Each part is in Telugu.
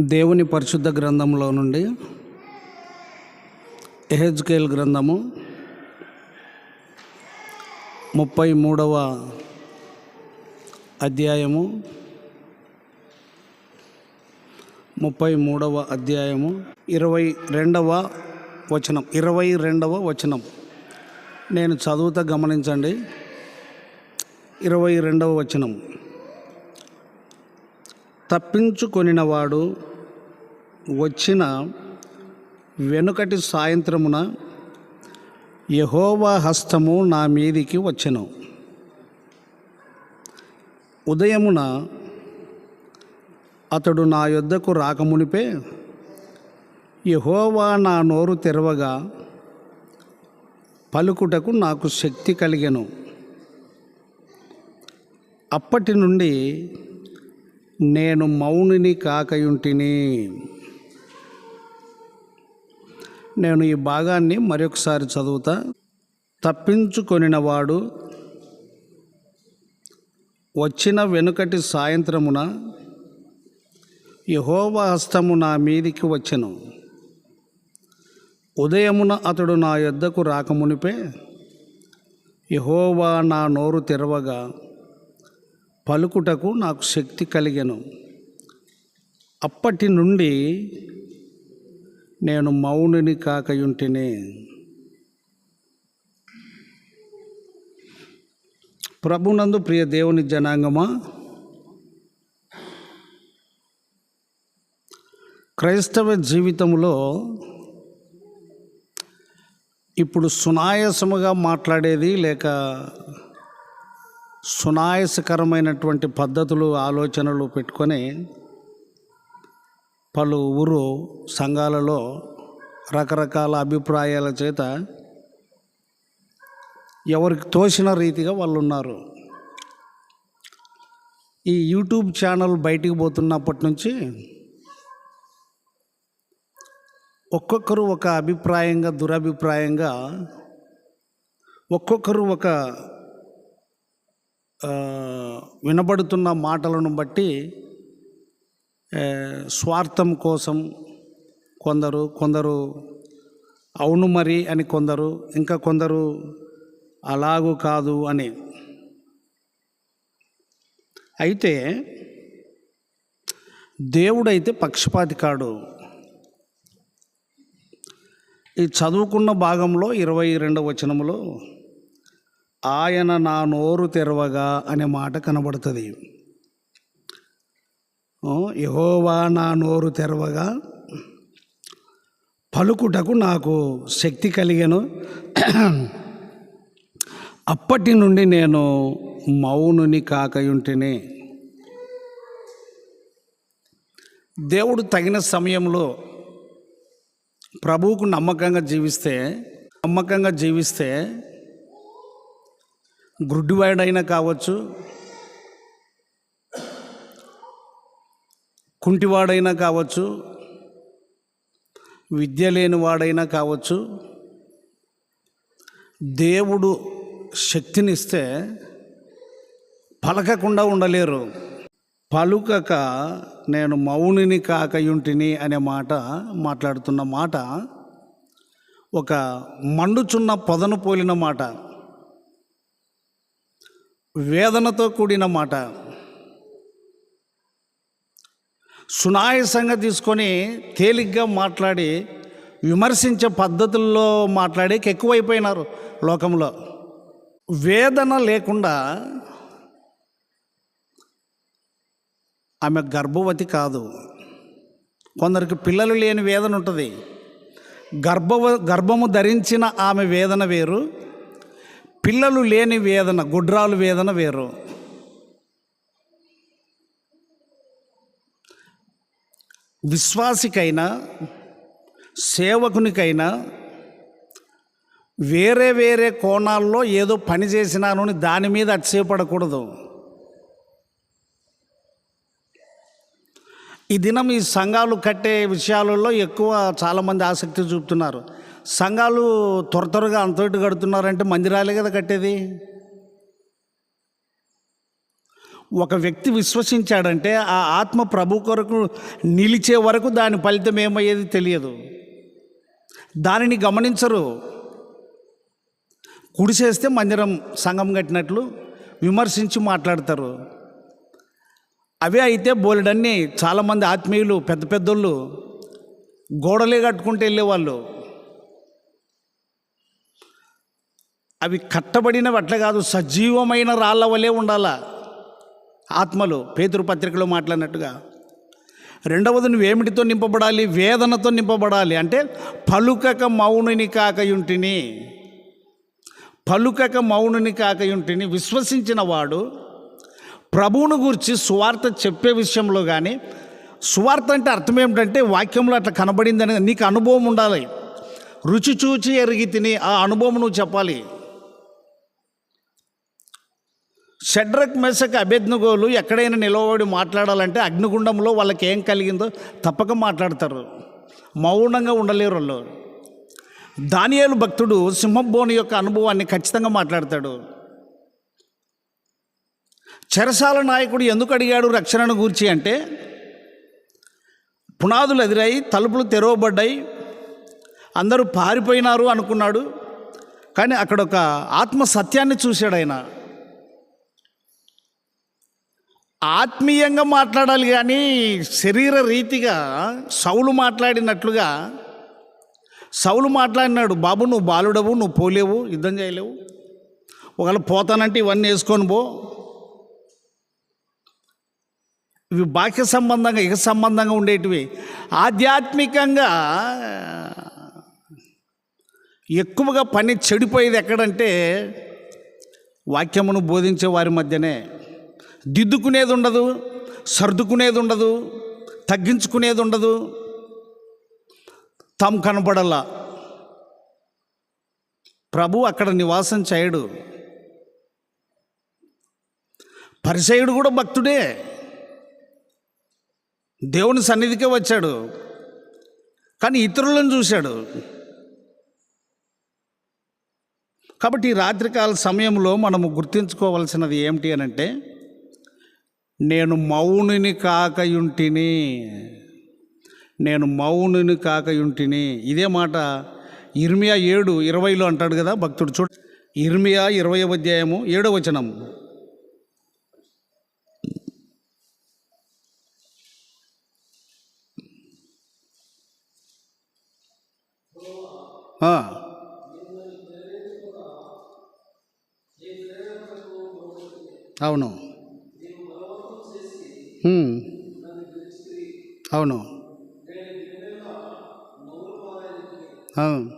దేవుని పరిశుద్ధ గ్రంథంలో నుండి ఎహెజ్కేల్ గ్రంథము ముప్పై మూడవ అధ్యాయము ముప్పై మూడవ అధ్యాయము ఇరవై రెండవ వచనం ఇరవై రెండవ వచనం. నేను చదువుతా గమనించండి. ఇరవై రెండవ వచనం. తప్పించుకొనినవాడు వచ్చిన వెనుకటి సాయంత్రమున యహోవా హస్తము నా మీదికి వచ్చెను. ఉదయమున అతడు నా యొద్దకు రాకమునిపే యహోవా నా నోరు తెరవగా పలుకుటకు నాకు శక్తి కలిగెను. అప్పటి నుండి నేను మౌనిని కాకయుంటిని. నేను ఈ భాగాన్ని మరొకసారి చదువుతా. తప్పించుకొనినవాడు వచ్చిన వెనుకటి సాయంత్రమున యహోవ హస్తము నా మీదికి వచ్చెను. ఉదయమున అతడు నా యొద్దకు రాకమునిపే యహోవా నా నోరు తెరవగా పలుకుటకు నాకు శక్తి కలిగెను. అప్పటి నుండి నేను మౌనిని కాకయుంటిని. ప్రభునందు ప్రియ దేవుని జనాంగమా క్రైస్తవ జీవితంలో ఇప్పుడు సునాయాసముగా మాట్లాడేది లేక సునాయసకరమైనటువంటి పద్ధతులు ఆలోచనలు పెట్టుకొని పలు ఊరు సంఘాలలో రకరకాల అభిప్రాయాల చేత ఎవరికి తోసిన రీతిగా వాళ్ళు ఉన్నారు ఈ యూట్యూబ్ ఛానల్ బయటికి పోతున్నప్పటి నుంచి ఒక్కొక్కరు ఒక అభిప్రాయంగా దురభిప్రాయంగా ఒక్కొక్కరు ఒక వినబడుతున్న మాటలను బట్టి స్వార్థం కోసం కొందరు కొందరు అవును మరి అని కొందరు ఇంకా కొందరు అలాగూ కాదు అని. అయితే దేవుడైతే పక్షపాతి కాడు. ఈ చదువుకున్న భాగంలో ఇరవై రెండవ వచనములో ఆయన నా నోరు తెరవగా అనే మాట కనబడుతుంది. యహోవా నా నోరు తెరవగా పలుకుటకు నాకు శక్తి కలిగాను. అప్పటి నుండి నేను మౌనుని కాకయుంటిని. దేవుడు తగిన సమయంలో ప్రభువుకు నమ్మకంగా జీవిస్తే నమ్మకంగా జీవిస్తే గుడ్డివాడైనా కావచ్చు కుంటివాడైనా కావచ్చు విద్య లేని వాడైనా కావచ్చు దేవుడు శక్తినిస్తే పలకకుండా ఉండలేరు. పలుకక నేను మౌనిని కాకయుంటిని అనే మాట మాట్లాడుతున్న మాట ఒక మండుచున్న పొదను పోలిన మాట. వేదనతో కూడిన మాట. సునాయసంగా తీసుకొని తేలిగ్గా మాట్లాడి విమర్శించే పద్ధతుల్లో మాట్లాడేకి ఎక్కువైపోయినారు లోకంలో. వేదన లేకుండా ఆమె గర్భవతి కాదు. కొందరికి పిల్లలు లేని వేదన ఉంటుంది. గర్భవ గర్భము ధరించిన ఆమె వేదన వేరు. పిల్లలు లేని వేదన గుడ్రాలు వేదన వేరు. విశ్వాసికైనా సేవకునికైనా వేరే వేరే కోణాల్లో ఏదో పని చేసినాను అని దాని మీద అతిశయపడకూడదు. ఈ దినం ఈ సంఘాలు కట్టే విషయాలలో ఎక్కువ చాలామంది ఆసక్తి చూపుతున్నారు. సంఘాలు త్వర త్వరగా అంతటి కడుతున్నారంటే మందిరాలే కదా కట్టేది. ఒక వ్యక్తి విశ్వసించాడంటే ఆ ఆత్మ ప్రభు కొరకు నిలిచే వరకు దాని ఫలితం ఏమయ్యేది తెలియదు. దానిని గమనించరు. కుడిసేస్తే మందిరం సంఘం కట్టినట్లు విమర్శించి మాట్లాడతారు. అవే అయితే బోలెడన్ని చాలామంది ఆత్మీయులు పెద్ద పెద్దోళ్ళు గోడలే కట్టుకుంటూ వెళ్ళేవాళ్ళు. అవి కట్టబడినవి అట్లా కాదు సజీవమైన రాళ్ళ వలె ఉండాలా. ఆత్మలు పేతురు పత్రికలో మాట్లాడినట్టుగా. రెండవది నువ్వేమిటితో నింపబడాలి? వేదనతో నింపబడాలి. అంటే పలుకక మౌనుని కాకయుంటిని. పలుకక మౌనుని కాకయుంటిని విశ్వసించిన వాడు ప్రభువును గురించి సువార్త చెప్పే విషయంలో కానీ సువార్త అంటే అర్థం ఏమిటంటే వాక్యంలో అట్లా కనబడిందని నీకు అనుభవం ఉండాలి. రుచి చూచి ఎరిగి తిని ఆ అనుభవం నువ్వు చెప్పాలి. షడ్రక్ మెసక్ అభ్యజ్ఞగోలు ఎక్కడైనా నిలవబడి మాట్లాడాలంటే అగ్నిగుండంలో వాళ్ళకి ఏం కలిగిందో తప్పక మాట్లాడతారు. మౌనంగా ఉండలేరు వాళ్ళు. దానియాలు భక్తుడు సింహబోని యొక్క అనుభవాన్ని ఖచ్చితంగా మాట్లాడతాడు. చెరసాల నాయకుడు ఎందుకు అడిగాడు రక్షణను గూర్చి అంటే పునాదులు ఎదురై తలుపులు తెరవబడ్డాయి అందరూ పారిపోయినారు అనుకున్నాడు. కానీ అక్కడ ఒక ఆత్మ సత్యాన్ని చూశాడు ఆయన. ఆత్మీయంగా మాట్లాడాలి కానీ శరీర రీతిగా సౌలు మాట్లాడినట్లుగా సౌలు మాట్లాడినాడు బాబు నువ్వు బాలుడవు నువ్వు పోలేవు యుద్ధం చేయలేవు. ఒకవేళ పోతానంటే ఇవన్నీ వేసుకొని పో. ఇవి బాహ్య సంబంధంగా ఇక సంబంధంగా ఉండేటివి. ఆధ్యాత్మికంగా ఎక్కువగా పని చెడిపోయేది ఎక్కడంటే వాక్యమును బోధించే వారి మధ్యనే. దిద్దుకునేది ఉండదు సర్దుకునేది ఉండదు తగ్గించుకునేది ఉండదు. తాము కనపడలా. ప్రభు అక్కడ నివాసం చేయడు. పరిచయుడు కూడా భక్తుడే. దేవుని సన్నిధికే వచ్చాడు. కానీ ఇతరులను చూశాడు. కాబట్టి ఈ రాత్రికాల సమయంలో మనము గుర్తించుకోవాల్సినది ఏమిటి అని అంటే నేను మౌనుని కాకయుంటిని. నేను మౌనుని కాకయుంటిని. ఇదే మాట ఇర్మియా ఏడు ఇరవైలో అంటాడు కదా భక్తుడు. చూడు. ఇర్మియా ఇరవై అధ్యాయము ఏడో వచనం. అవును. అవును. అవును.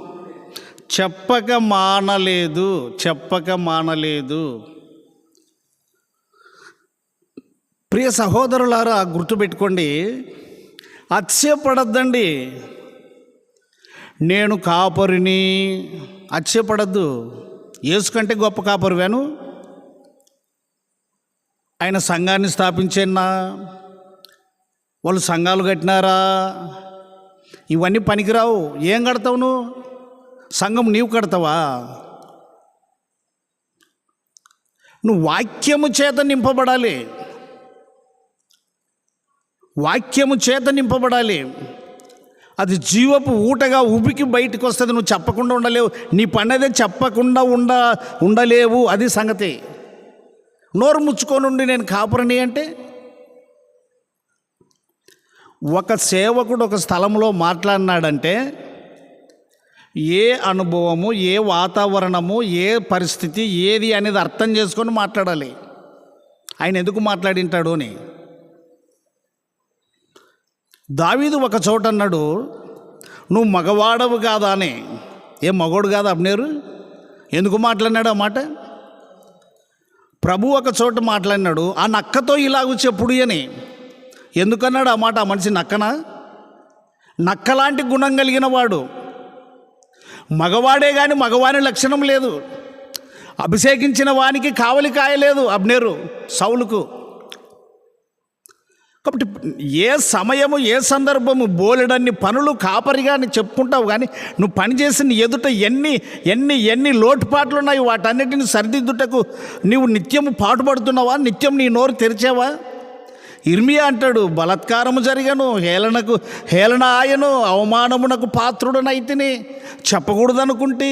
చెప్పక మానలేదు చెప్పక మానలేదు. ప్రియ సహోదరులారా గుర్తుపెట్టుకోండి అత్యపడద్దండి నేను కాపరిని అత్యపడద్దు ఏసుకంటే గొప్ప కాపరివాను? ఆయన సంఘాన్ని స్థాపించేనా? వాళ్ళు సంఘాలు కట్టినారా? ఇవన్నీ పనికిరావు. ఏం కడతావు నువ్వు? సంఘం నీవు కడతావా? నువ్వు వాక్యము చేత నింపబడాలి. వాక్యము చేత నింపబడాలి. అది జీవపు ఊటగా ఉబికి బయటకు వస్తుంది. నువ్వు చెప్పకుండా ఉండలేవు. నీ పన్నదే చెప్పకుండా ఉండ ఉండలేవు. అది సంగతి. నోరు ముచ్చుకోనుండి నేను కాపురని అంటే ఒక సేవకుడు ఒక స్థలంలో మాట్లాడినాడంటే ఏ అనుభవము ఏ వాతావరణము ఏ పరిస్థితి ఏది అనేది అర్థం చేసుకొని మాట్లాడాలి. ఆయన ఎందుకు మాట్లాడింటాడు అని. దావీదు ఒక చోట అన్నాడు నువ్వు మగవాడవు కాదా అని. ఏ మగోడు కాదా అబ్నేరు? ఎందుకు మాట్లాడినాడు ఆ మాట? ప్రభు ఒక చోట మాట్లాడినాడు ఆ నక్కతో ఇలాగూ చెప్పుడు అని. ఎందుకన్నాడు ఆ మాట? ఆ మనిషి నక్కనా? నక్కలాంటి గుణం కలిగిన వాడు మగవాడే కానీ మగవాని లక్షణం లేదు. అభిషేకించిన వానికి కావలి కాయలేదు అబ్నేరు సౌలుకు. కాబట్టి ఏ సమయము ఏ సందర్భము బోలెడన్ని పనులు కాపరిగా అని చెప్పుకుంటావు కానీ నువ్వు పని చేసిన ఎదుట ఎన్ని ఎన్ని ఎన్ని లోటుపాట్లు ఉన్నాయి వాటన్నిటిని సరిదిద్దుటకు నీవు నిత్యము పాటుపడుతున్నావా నిత్యం నీ నోరు తెరిచావా? ఇర్మియా అంటాడు బలత్కారము జరిగను హేళనకు హేళన ఆయను అవమానమునకు పాత్రుడనైతిని. చెప్పకూడదనుకుంటే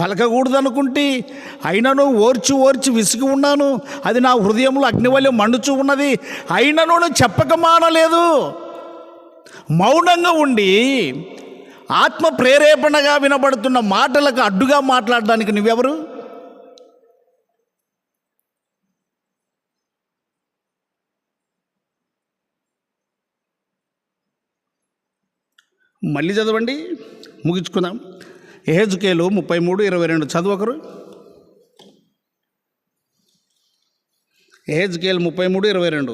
పలకకూడదనుకుంటే అయినను ఓర్చి ఓర్చి విసిగి ఉన్నాను అది నా హృదయంలో అగ్నివల్యం మండుచు ఉన్నది అయినను నువ్వు చెప్పక మానలేదు. మౌనంగా ఉండి ఆత్మ ప్రేరేపణగా వినబడుతున్న మాటలకు అడ్డుగా మాట్లాడడానికి నువ్వెవరు? మళ్ళీ చదవండి. ముగించుకుందాం. ఏహెజ్కేలు ముప్పై మూడు ఇరవై రెండు చదువుకరు ఏహెజ్కేలు ముప్పై మూడు ఇరవై రెండు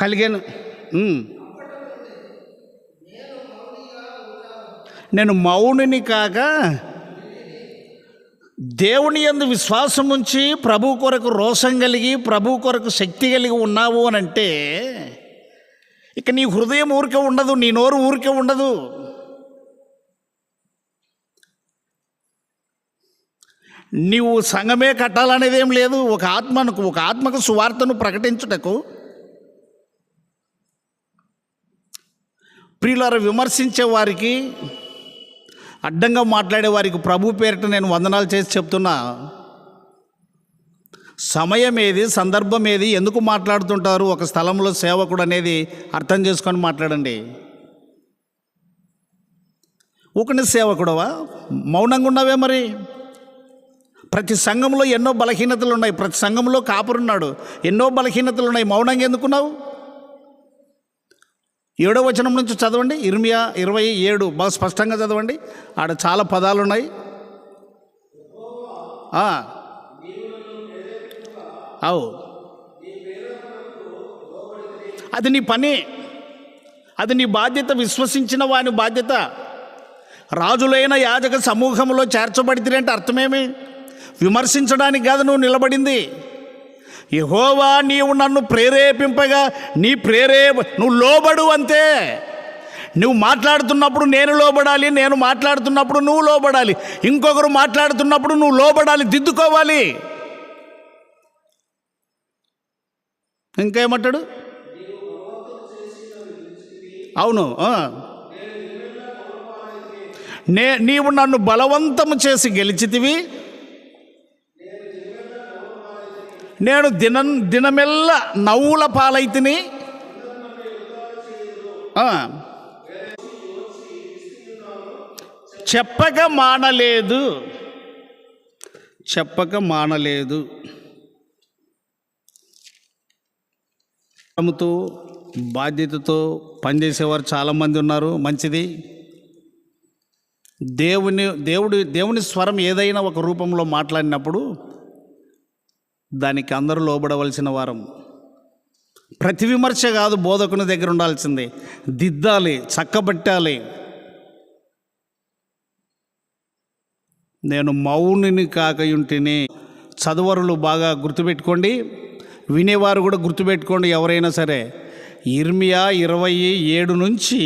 కలిగాను నేను మౌనిని కాక దేవుని యందు విశ్వాసం ఉంచి ప్రభు కొరకు రోషం కలిగి ప్రభు కొరకు శక్తి కలిగి ఉన్నావు అని అంటే ఇక నీ హృదయం ఊరికే ఉండదు నీ నోరు ఊరికే ఉండదు. నీవు సంఘమే కట్టాలనేది ఏం లేదు ఒక ఆత్మను ఒక ఆత్మకు సువార్తను ప్రకటించుటకు. ప్రియులారా విమర్శించే వారికి అడ్డంగా మాట్లాడే వారికి ప్రభు పేరిట నేను వందనాలు చేసి చెప్తున్నా. సమయం ఏది సందర్భం ఏది ఎందుకు మాట్లాడుతుంటారు ఒక స్థలంలో సేవకుడు అనేది అర్థం చేసుకొని మాట్లాడండి. ఒకని సేవకుడవా? మౌనంగా ఉన్నావే మరి? ప్రతి సంఘంలో ఎన్నో బలహీనతలు ఉన్నాయి. ప్రతి సంఘంలో కాపురున్నాడు. ఎన్నో బలహీనతలు ఉన్నాయి. మౌనంగా ఎందుకున్నావు? ఏడో వచనం నుంచి చదవండి. ఇర్మియా ఇరవై ఏడు. బాగా స్పష్టంగా చదవండి. ఆడ చాలా పదాలు ఉన్నాయి అవు. అది నీ పని. అది నీ బాధ్యత. విశ్వసించిన వాని బాధ్యత. రాజులైన యాజక సమూహంలో చేర్చబడితే అంటే అర్థమేమి? విమర్శించడానికి కాదు నువ్వు నిలబడింది. యహోవా నీవు నన్ను ప్రేరేపింపగా నీ ప్రేరే నువ్వు లోబడు అంతే. నువ్వు మాట్లాడుతున్నప్పుడు నేను లోబడాలి నేను మాట్లాడుతున్నప్పుడు నువ్వు లోబడాలి. ఇంకొకరు మాట్లాడుతున్నప్పుడు నువ్వు లోబడాలి దిద్దుకోవాలి. ఇంకేమంటాడు? అవును నే నీవు నన్ను బలవంతము చేసి గెలిచితివి నేను దినం దినమెల్ల నవ్వుల పాలైతిని. చెప్పక మానలేదు. చెప్పక మానలేదు. తో బాధ్యతతో పనిచేసేవారు చాలామంది ఉన్నారు. మంచిది. దేవుని దేవుడి దేవుని స్వరం ఏదైనా ఒక రూపంలో మాట్లాడినప్పుడు దానికి అందరూ లోబడవలసిన వారం. ప్రతి విమర్శ కాదు బోధకుని దగ్గర ఉండాల్సిందే. దిద్దాలి చక్కబట్టాలి. నేను మౌనిని కాకయుంటిని చదువరులు బాగా గుర్తుపెట్టుకోండి. వినేవారు కూడా గుర్తుపెట్టుకోండి ఎవరైనా సరే. ఇర్మియా ఇరవై ఏడు నుంచి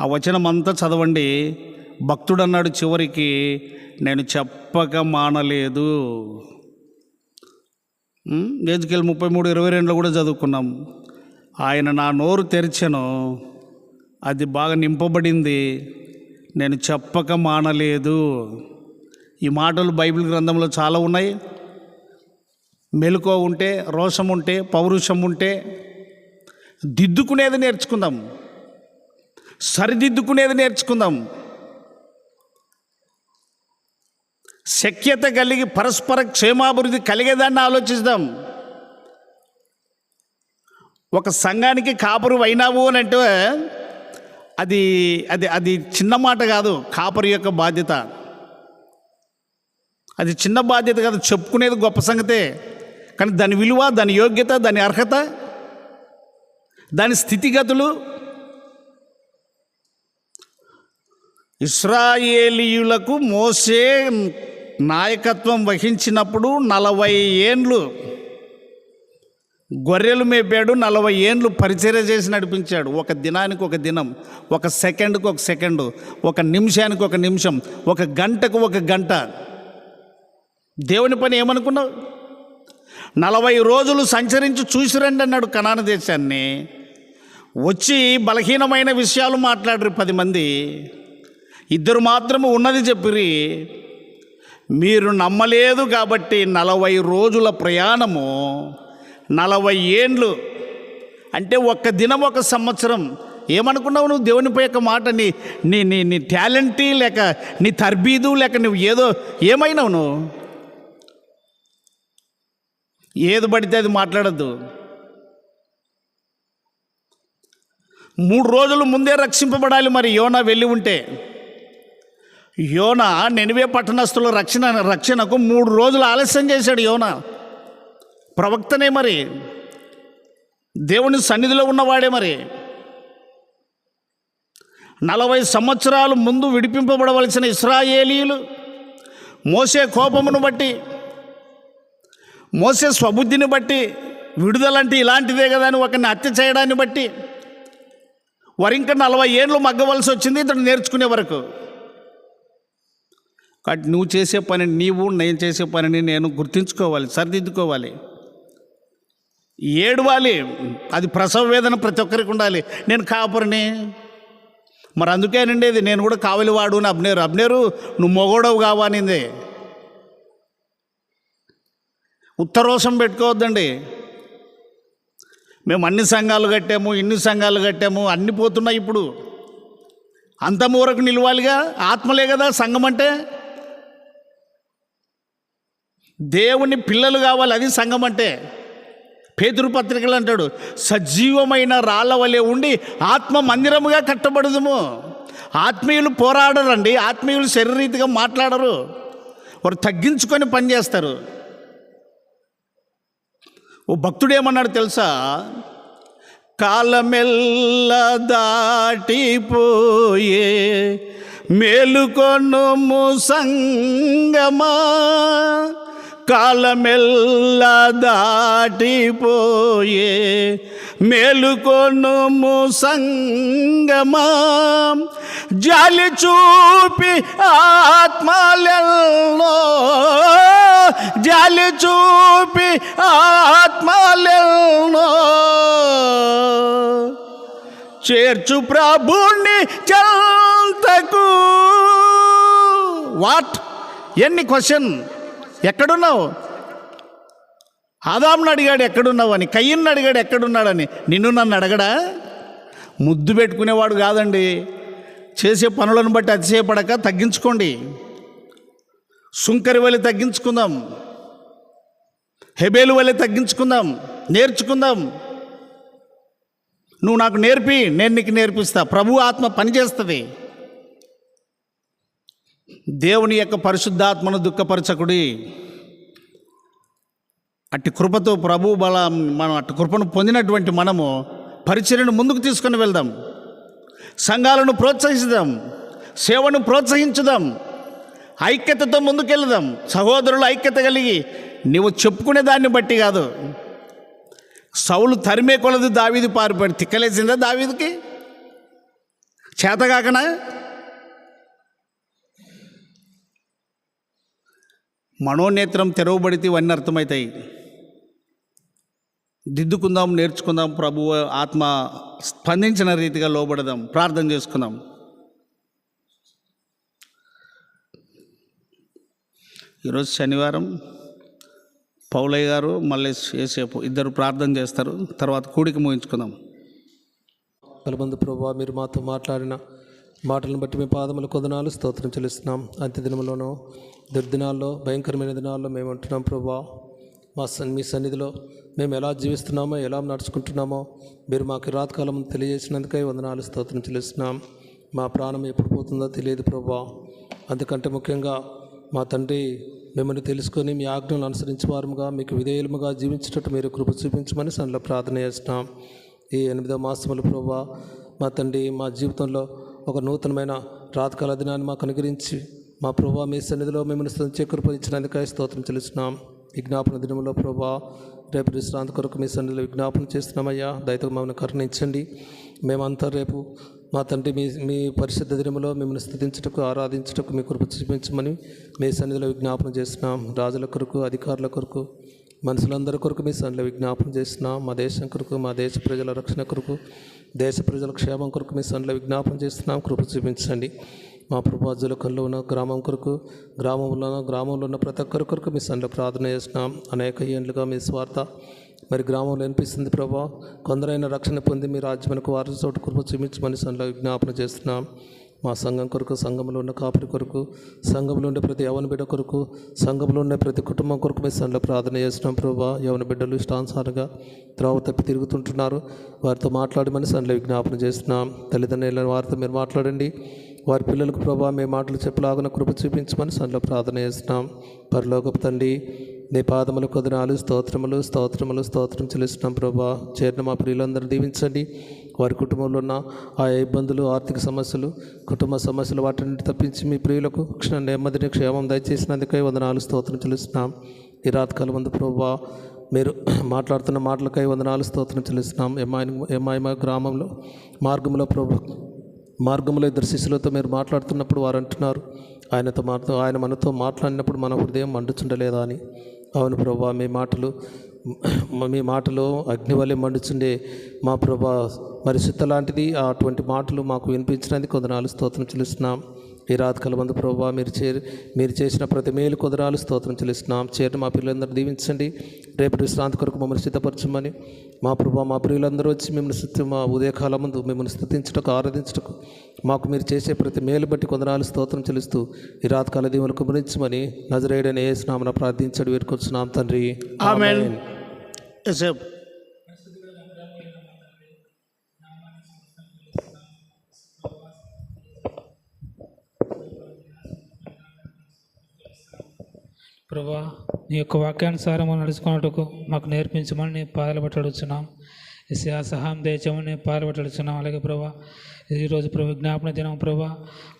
ఆ వచనం అంతా చదవండి. భక్తుడు అన్నాడు చివరికి నేను చెప్పక మానలేదు. ఏజ్కెళ్ళి ముప్పై మూడు ఇరవై రెండులో కూడా చదువుకున్నాం. ఆయన నా నోరు తెరిచెను అది బాగా నింపబడింది. నేను చెప్పక మానలేదు. ఈ మాటలు బైబిల్ గ్రంథంలో చాలా ఉన్నాయి. మెలుకో ఉంటే రోషం ఉంటే పౌరుషం ఉంటే దిద్దుకునేది నేర్చుకుందాం. సరిదిద్దుకునేది నేర్చుకుందాం. శక్యత కలిగి పరస్పర క్షేమాభివృద్ధి కలిగేదాన్ని ఆలోచిద్దాం ఒక సంఘానికి కాపురు అయినావు అని అంటే అది అది అది చిన్న మాట కాదు కాపరి యొక్క బాధ్యత. అది చిన్న బాధ్యత కాదు చెప్పుకునేది గొప్ప సంగతే. కానీ దాని విలువ దాని యోగ్యత దాని అర్హత దాని స్థితిగతులు. ఇస్రాయేలీయులకు మోసే నాయకత్వం వహించినప్పుడు నలభై ఏండ్లు గొర్రెలు మేపాడు నలభై ఏండ్లు పరిచర్య చేసి నడిపించాడు. ఒక దినానికి ఒక దినం ఒక సెకండ్కి ఒక సెకండ్ ఒక నిమిషానికి ఒక నిమిషం ఒక గంటకు ఒక గంట. దేవుని పని ఏమనుకున్నావు? నలభై రోజులు సంచరించి చూసిరండి అన్నాడు కణాన దేశాన్ని. వచ్చి బలహీనమైన విషయాలు మాట్లాడరు పది మంది. ఇద్దరు మాత్రము ఉన్నది చెప్పిరి. మీరు నమ్మలేదు కాబట్టి నలభై రోజుల ప్రయాణము నలభై ఏండ్లు అంటే ఒక్క దినం ఒక సంవత్సరం. ఏమనుకున్నావు నువ్వు దేవునిపై యొక్క మాట? నీ నీ నీ నీ టాలెంటీ లేక నీ తర్బీదు లేక నువ్వు ఏదో ఏమైనావు నువ్వు? ఏది పడితే అది మాట్లాడద్దు. మూడు రోజులు ముందే రక్షింపబడాలి మరి యోనా వెళ్ళి ఉంటే. యోన నెనివే పట్టణస్థుల రక్షణ రక్షణకు మూడు రోజులు ఆలస్యం చేశాడు యోన. ప్రవక్తనే మరి. దేవుని సన్నిధిలో ఉన్నవాడే మరి. నలభై సంవత్సరాలు ముందు విడిపింపబడవలసిన ఇస్రాయేలీలు మోసే కోపమును బట్టి మోసే స్వబుద్ధిని బట్టి విడుదలంటే ఇలాంటిదే కదా అని ఒకరిని హత్య చేయడాన్ని బట్టి వారు నలభై ఏళ్ళు మగ్గవలసి వచ్చింది. ఇతను నేర్చుకునే వరకు కాబట్టి నువ్వు చేసే పని నీవు నేను చేసే పనిని నేను గుర్తుంచుకోవాలి సరిదిద్దుకోవాలి. ఏడవాలి అది ప్రసవ వేదన ప్రతి ఒక్కరికి ఉండాలి. నేను కాపురిని. మరి అందుకేనండి ఇది నేను కూడా కావలివాడు అని అబ్నేరు. అబ్నేరు నువ్వు మొగోడవు కావానింది ఉత్తరోసం పెట్టుకోవద్దండి. మేము అన్ని సంఘాలు కట్టాము ఇన్ని సంఘాలు కట్టాము అన్ని పోతున్నాయి ఇప్పుడు. అంత నిలవాలిగా? ఆత్మలే కదా సంఘం అంటే? దేవుని పిల్లలు కావాలి అది సంఘం అంటే. పేదరు పత్రికలు అంటాడు సజీవమైన రాళ్ళ వలె ఉండి ఆత్మ మందిరముగా కట్టబడదుము. ఆత్మీయులు పోరాడరండి ఆత్మీయులు శరీరీతిగా మాట్లాడరు వారు తగ్గించుకొని పనిచేస్తారు ఓ భక్తుడు ఏమన్నాడు తెలుసా? కాలమెల్ల దాటిపోయే మేలుకొనుము సంగమా కాలమెల్ల దాటిపోయే మేలుకొనుము సంగమా. జాలి చూపి ఆత్మలెల్లో. జాలి చూపి ఆత్మలెల్లో. చేర్చు ప్రభుణ్ణి చంతకు. వాట్ ఎన్ని క్వశ్చన్? ఎక్కడున్నావు? ఆదామును అడిగాడు ఎక్కడున్నావు? అని. కయ్యను అడిగాడు ఎక్కడున్నాడని. నిన్ను నన్ను అడగడా? ముద్దు పెట్టుకునేవాడు కాదండి. చేసే పనులను బట్టి అతిశయపడక తగ్గించుకోండి. సుంకరి వలె తగ్గించుకుందాం. హెబేలు వలె తగ్గించుకుందాం. నేర్చుకుందాం. నువ్వు నాకు నేర్పి నేను నీకు నేర్పిస్తా. ప్రభు ఆత్మ పనిచేస్తుంది. దేవుని యొక్క పరిశుద్ధాత్మను దుఃఖపరచకుడి. అట్టి కృపతో ప్రభు బల మనం అట్టి కృపను పొందినటువంటి మనము పరిచర్యను ముందుకు తీసుకొని వెళ్దాం. సంఘాలను ప్రోత్సహిస్తాం సేవను ప్రోత్సహించుదాం. ఐక్యతతో ముందుకెళ్దాం. సహోదరులు ఐక్యత కలిగి నువ్వు చెప్పుకునే దాన్ని బట్టి కాదు. సౌలు తరిమే కొలది దావీది పారిపోయాడు. తిక్కలేసిందా దావీదికి? చేతగాకనా? మనోనేత్రం తెరవబడితే ఇవన్నీ అర్థమవుతాయి. దిద్దుకుందాం నేర్చుకుందాం ప్రభు ఆత్మ స్పందించిన రీతిగా లోబడదాం ప్రార్థన చేసుకుందాం. ఈరోజు శనివారం పౌలయ్య గారు మళ్ళీ ఏసేపు ఇద్దరు ప్రార్థన చేస్తారు తర్వాత కూడికి ముగించుకుందాం. బలబంధు ప్రభా మీరు మాతో మాట్లాడిన మాటలను బట్టి మీ పాదములు కొదనాలు స్తోత్రం చెల్లిస్తున్నాం. అంత్య దినములోనూ దుర్దినాల్లో భయంకరమైన దినాల్లో మేము ఉంటున్నాం ప్రభా మా సన్ మీ సన్నిధిలో మేము ఎలా జీవిస్తున్నామో ఎలా నడుచుకుంటున్నామో మీరు మాకు రాతకాలం తెలియజేసినందుకై వందనాలు స్తోత్రం చెల్లిస్తున్నాం. మా ప్రాణం ఎప్పుడు పోతుందో తెలియదు ప్రభా అందుకంటే ముఖ్యంగా మా తండ్రి మిమ్మల్ని తెలుసుకొని మీ ఆజ్ఞలను అనుసరించి వారముగా మీకు విధేయులముగా జీవించేటట్టు మీరు కృప చూపించమని సన్నిలో ప్రార్థన చేస్తున్నాం. ఈ ఎనిమిదో మాసములు ప్రభా మా తండ్రి మా జీవితంలో ఒక నూతనమైన రాతకాల దినాన్ని మాకు అనుగ్రహించి మా ప్రభా మీ సన్నిధిలో మిమ్మల్ని స్థితించే స్తోత్రం చెల్లిస్తున్నాం. విజ్ఞాపన దినంలో ప్రభా రేపు విశ్రాంతి కొరకు మీ సన్నిధిలో విజ్ఞాపన చేస్తున్నామయ్యా. దయతో మమ్మల్ని కరుణించండి. మేమంతా రేపు మా తండ్రి మీ మీ పరిశుద్ధ దినములో మిమ్మల్ని స్థుతించుటకు ఆరాధించుటకు మీ కృప చూపించమని మీ సన్నిధిలో విజ్ఞాపన చేస్తున్నాం. రాజుల కొరకు అధికారుల కొరకు మనుషులందరి కొరకు మీ సన్నిధిలో విజ్ఞాపన చేస్తున్నాం మా దేశం కొరకు మా దేశ ప్రజల రక్షణ కొరకు దేశ ప్రజల క్షేమం కొరకు మీ సన్నిధిలో విజ్ఞాపన చేస్తున్నాం. కృప చూపించండి. మా ప్రభాజులకంలో ఉన్న గ్రామం కొరకు గ్రామంలో గ్రామంలో ఉన్న ప్రతి ఒక్కరి కొరకు మీ సన్నిధిలో ప్రార్థన చేస్తున్నాం. అనేక ఏండ్లుగా మీ స్వార్థ మరి గ్రామంలో అనిపిస్తుంది ప్రభా. కొందరైన రక్షణ పొంది మీ రాజ్యమైన వారి చోటు కృప చూపించమని సన్నిధిలో విజ్ఞాపన చేస్తున్నాం. మా సంఘం కొరకు సంఘంలో ఉన్న కాపురి కొరకు సంఘంలో ఉండే ప్రతి యవన బిడ్డ కొరకు సంఘంలో ఉండే ప్రతి కుటుంబం కొరకు మీ సన్నిలో ప్రార్థన చేస్తున్నాం ప్రభా. యవన బిడ్డలు ఇష్టానుసారంగా త్రావ తప్పి తిరుగుతుంటున్నారు. వారితో మాట్లాడమని సన్నిలో విజ్ఞాపన చేస్తున్నాం. తల్లిదండ్రుల వారితో మీరు మాట్లాడండి. వారి పిల్లలకు ప్రభా మీ మాటలు చెప్పలాగిన కృప చూపించమని సన్నిలో ప్రార్థన చేస్తున్నాం. పరలోకపు తండ్రి నీ పాదములు కొదనాలు స్తోత్రములు స్తోత్రములు స్తోత్రం చెల్లిస్తున్నాం ప్రభా. చేరిన మా ప్రియులందరూ దీవించండి. వారి కుటుంబంలో ఉన్న ఆ ఇబ్బందులు ఆర్థిక సమస్యలు కుటుంబ సమస్యలు వాటిని తప్పించి మీ ప్రియులకు క్షణ నెమ్మదిని క్షేమం దయచేసినందుకై వందనాలు స్తోత్రం చెల్లిస్తున్నాం. ఈ రాతకాలం ముందు ప్రభా మీరు మాట్లాడుతున్న మాటలకై వందనాలు స్తోత్రం చెల్లిస్తున్నాం. ఎమ్మాయి ఎమ్మాయిమ గ్రామంలో మార్గంలో ప్రభు మార్గంలో ఇద్దరు శిష్యులతో మీరు మాట్లాడుతున్నప్పుడు వారు అంటున్నారు ఆయనతో మాతో ఆయన మనతో మాట్లాడినప్పుడు మన హృదయం మండుచుండలేదా అని? అవును ప్రభా మీ మాటలు మీ మాటలో అగ్నివల్లి మండుచుండే మా ప్రభా మరి లాంటిది. అటువంటి మాటలు మాకు వినిపించినందుకు కొందనాలు స్తోత్రం చెల్లిస్తున్నాం. ఈ రాతకాల మందు ప్రభా మీరు చేరి మీరు చేసిన ప్రతి మేలు కుదరాలు స్తోత్రం చెల్లిస్తున్నాం. చేరిన మా పిల్లలందరూ దీవించండి. రేపటి విశ్రాంతి కొరకు మమ్మల్ని సిద్ధపరచమని మా ప్రభా మా ప్రియులందరూ వచ్చి మిమ్మల్ని స్థుతి మా ఉదయకాలం ముందు మిమ్మల్ని స్థుతించుటకు ఆరాధించుటకు మాకు మీరు చేసే ప్రతి మేలు బట్టి కొందనాలు స్తోత్రం చెల్లిస్తూ ఈ రాతకాల దీవులకు గురించమని నజరేడని ఏ స్నామన ప్రార్థించడు వేరుకొచ్చున్నాం తండ్రి. ఆమెన్. ప్రభా నీ యొక్క వాక్యానుసారం నడుచుకున్నట్టుకు మాకు నేర్పించమని నీ పాదలు పట్టడుచున్నాం ఎస్యా సహాయం దయచమని నీ పాదలు పట్టడుచున్నాం అలాగే ప్రభా ఈరోజు ప్రభు జ్ఞాపన దినం ప్రభా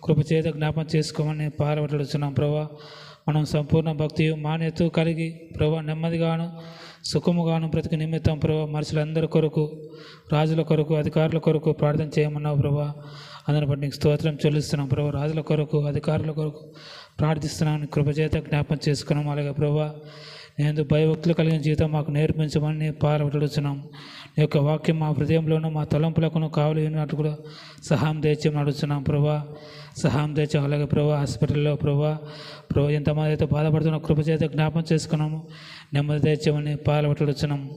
కృపచేత జ్ఞాపన చేసుకోమని నీ పాదలు పట్టడుచున్నాం ప్రభా మనం సంపూర్ణ భక్తి మాన్యత కలిగి ప్రభా నెమ్మదిగాను సుఖముగాను బ్రతికి నిమిత్తం ప్రభా మనుషులందరి కొరకు రాజుల కొరకు అధికారుల కొరకు ప్రార్థన చేయమన్నావు ప్రభా. అందరిని బట్టి నీకు స్తోత్రం చెల్లిస్తున్నాం ప్రభా. రాజుల కొరకు అధికారుల కొరకు ప్రార్థిస్తున్నాను కృపచేత జ్ఞాపం చేసుకున్నాం. అలాగే ప్రభా నేను భయభక్తులు కలిగిన జీవితం మాకు నేర్పించమని నీ నీ యొక్క వాక్యం మా హృదయంలోనూ మా తలంపులకును కావలి ఉన్నట్టు కూడా సహాయం తెచ్చి అడుగుతున్నాం ప్రభా. సహాయం తెచ్చాం అలాగే ప్రభా హాస్పిటల్లో ప్రభా ప్రభా ఎంతమంది అయితే బాధపడుతున్న కృపచేత జ్ఞాపం చేసుకున్నాము నెమ్మది తెచ్చామని పాల్పడుతున్నాము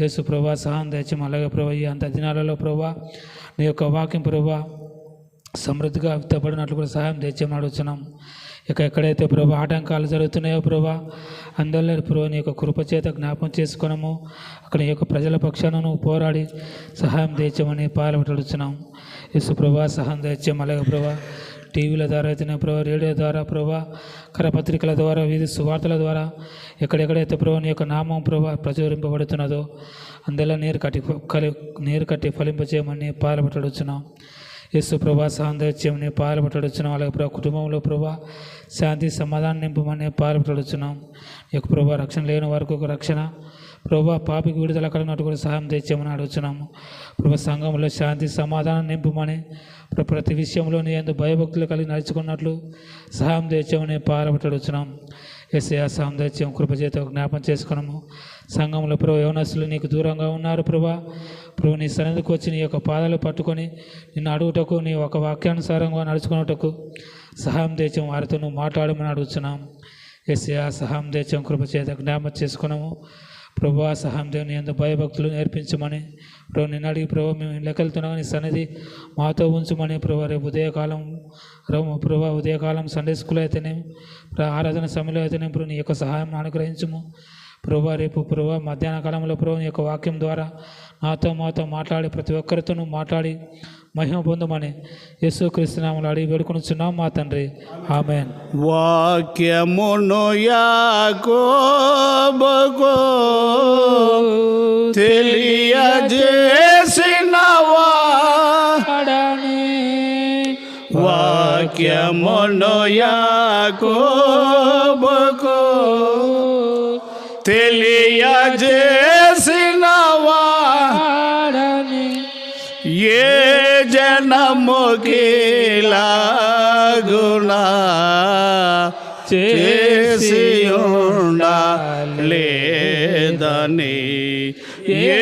యేసు ప్రభా సహాయం తెచ్చాము అలాగే ప్రభా ఈ అంత దినాలలో ప్రభా నీ యొక్క వాక్యం ప్రభా సమృద్ధిగా విత్తపడినట్లు కూడా సహాయం తెచ్చామని అడుగుతున్నాం ఇక ఎక్కడైతే ప్రభా ఆటంకాలు జరుగుతున్నాయో ప్రభా అందరిలో ప్రభు నీ యొక్క కృపచేత జ్ఞాపం చేసుకున్నాము. అక్కడ ఈ యొక్క ప్రజల పక్షాన పోరాడి సహాయం తెచ్చామని పాల్పడుతున్నాం యేసు ప్రభా సహాయం తెచ్చాము అలాగే ప్రభా టీవీల ద్వారా అయితేనే ప్రభా రేడియో ద్వారా ప్రభా కరపత్రికల ద్వారా వీధి సువార్తల ద్వారా ఎక్కడెక్కడైతే ప్రభా నీ యొక్క నామం ప్రభా ప్రచురింపబడుతున్నదో అందులో నీరు కట్టి కలి నీరు కట్టి ఫలింపజేయమని పాల్పడుతున్నాం యేసు ప్రభా సాందర్శ్యంని పాల్పడుచున్నాం అలాగే ప్రభా కుటుంబంలో ప్రభా శాంతి సమాధానం నింపమని పాల్పడుచున్నాం యొక్క ప్రభా రక్షణ లేని వరకు ఒక రక్షణ. ప్రభా పాపికి విడుదల కలిగినట్టు కూడా సహాయం తెచ్చామని అడుగుతున్నాము ప్రభా సంఘంలో శాంతి సమాధానం నింపమని ప్రతి విషయంలో నీ ఎందు భయభక్తులు కలిగి నడుచుకున్నట్లు సహాయం తెచ్చామని పాల్పడుచున్నాం ఎస్ఐ సాందత్యం కృపచేత జ్ఞాపం చేసుకున్నాము సంఘంలో ప్రభు యవనస్తులు నీకు దూరంగా ఉన్నారు ప్రభా. ప్రభు నీ సన్నిధికి వచ్చి నీ యొక్క పాదాలు పట్టుకొని నిన్ను అడుగుటకు నీ ఒక వాక్యానుసారంగా నడుచుకున్నటకు సహాయం తెచ్చాం వారితో నువ్వు మాట్లాడమని అడుగుతున్నాం ఎస్ఐ సహాయం తెచ్చాం కృపచేత జ్ఞాపం చేసుకున్నాము ప్రభు సహాయం దేవుని ఎందు భయభక్తులు నేర్పించమని. ప్రభు నిన్ను అడిగి ప్రభు మేము లెక్కలుతున్నా నీ సన్నిధి మాతో ఉంచమని ప్రభు రేపు ఉదయకాలం రేపు ప్రభు ఉదయకాలం సండే స్కూల్ అయితేనే ఆరాధన సమయంలో అయితేనే ప్రభు నీ యొక్క సహాయం అనుగ్రహించము. ప్రభు రేపు ప్రభు మధ్యాహ్న కాలంలో ప్రభు నీ యొక్క వాక్యం ద్వారా నాతో మాతో మాట్లాడి ప్రతి ఒక్కరితోనూ మాట్లాడి మహిమ పొందమని యేసు క్రీస్తునామలు అడిగి వేడుకొనుచున్నాం. మా తండ్రి ఆమెన్. వాక్యమును యాకోబుకు తెలియజేసినవా? వాక్యమును యాకోబుకు తెలియజేసినవా జనముకి లాగునా చేసి లేదని ఏ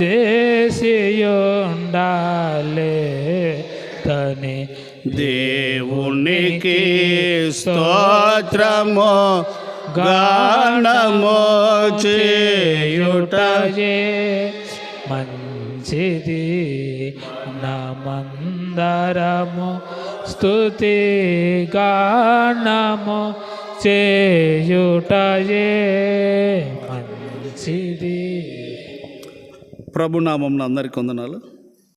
చేసి ఉండాలే తని దేవునికి స్తోత్రము గానము చేయుట ఏ మంచిది నమందరము స్తుతి గానము చేయుటయే మంచిది. ప్రభునామం అందరికి వందనాలు.